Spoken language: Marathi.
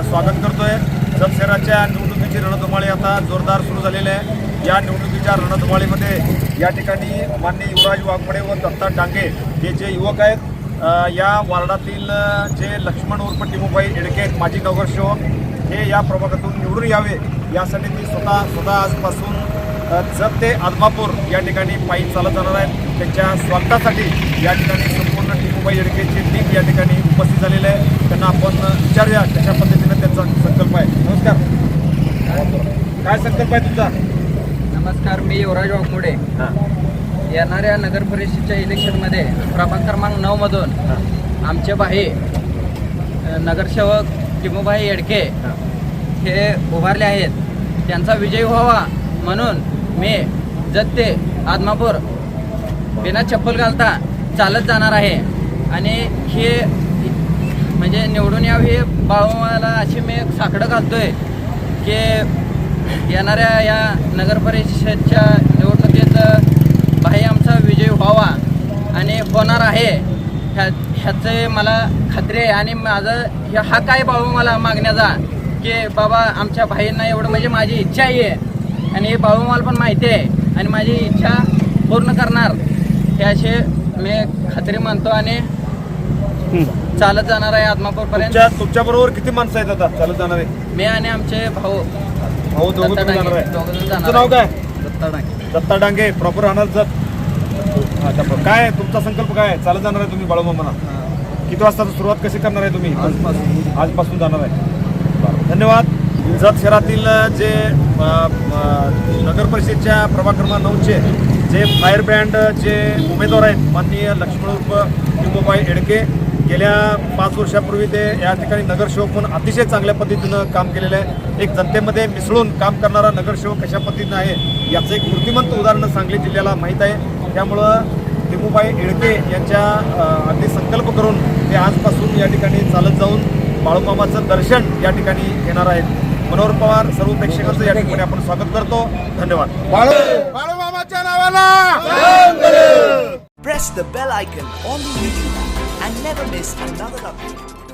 स्वागत करतोय. जत निवडणुकीची रणधुमाळी आता जोरदार सुरू झालेली आहे. या निवडणुकीच्या रणधुमाळीमध्ये या ठिकाणी मान्य युवराज वाघमोडे व दत्ता डांगे हे जे युवक आहेत या वार्डातील जे लक्ष्मण उर्फ टिमूबाई एडके आहेत माजी नगरसेवक हे या प्रभागातून निवडून यावे यासाठी ती स्वतः स्वतः आजपासून जत ते आदमापूर या ठिकाणी पायी चालत जाणार आहेत. त्यांच्या स्वागतासाठी या ठिकाणी संपूर्ण टिपूबाई येडकेची टीम या ठिकाणी उपस्थित झालेली आहे. त्यांना आपण विचारूया त्याच्याबद्दल पद्धतीने त्यांचा संकल्प आहे. नमस्कार. काय संकल्प आहे तुमचा? नमस्कार मी युवराज वाघमोडे. हां. येणाऱ्या नगर परिषदेच्या इलेक्शनमध्ये प्रभाग क्रमांक नऊमधून आमचे भाई नगरसेवक टिमूभाई येडके हां. हे उभारले आहेत. त्यांचा विजय व्हावा म्हणून मी जत्ते आदमापूर बिना चप्पल घालता चालत जाणार आहे. आणि हे म्हणजे निवडून यावं हे बाळूमाला अशी मी साकडं घालतोय की येणाऱ्या या नगर परिषदच्या निवडणुकीत भाई आमचा विजय व्हावा आणि होणार आहे. ह्या ह्याचे मला खात्री आहे. आणि माझं हे हा काय बाळू मला मागण्याचा की बाबा आमच्या भाईंना एवढं म्हणजे माझी इच्छा आहे. आणि हे बाळू मला पण माहिती आहे. आणि माझी इच्छा पूर्ण करणार. हे असे मी खात्री मानतो आणि चालत जाणार आहे आदमापूरपर्यंत तुमच्या तुमच्या बरोबर किती माणसं आहेत आता? चालत जाणार आहे. मी आणि आमचे भाऊ. भाऊ दोघं दत्ता तुम्ही जाणार डांगे, आहे. दोघं जण तुमचं जाणार नाव काय? दत्ता डांगे. दत्ता डांगे प्रॉपर राहणार जत अच्छा बरं. काय आहे? तुमचा संकल्प काय आहे? चालत जाणार आहे तुम्ही बाळूमामाला? किती वाजता सुरुवात कशी करणार आहे तुम्ही? आजपासून. आजपासून जाणार आहे. धन्यवाद. जत शहरातील जे अ, अ, नगर परिषदेच्या प्रभाग क्रमांक नऊचे जे फायर ब्रँड जे उमेदवार आहेत माननीय लक्ष्मण उर्फ टिंबूबाई एडके गेल्या पाच वर्षापूर्वी ते या ठिकाणी नगरसेवक म्हणून अतिशय चांगल्या पद्धतीनं काम केलेलं आहे. एक जनतेमध्ये मिसळून काम करणारा नगरसेवक कशा पद्धतीनं आहे याचं एक मूर्तिमंत उदाहरण सांगली जिल्ह्याला माहीत आहे. त्यामुळं टिमूबाई एडके यांच्या अगदी संकल्प करून ते आजपासून या ठिकाणी चालत जाऊन बाळूमामाचं दर्शन या ठिकाणी घेणार आहेत. मनोहर पवार सर्व प्रेक्षकांचं या ठिकाणी आपण स्वागत करतो. धन्यवाद. बाळूमामाच्या नावाला! Press the bell icon on the YouTube. Never miss another update.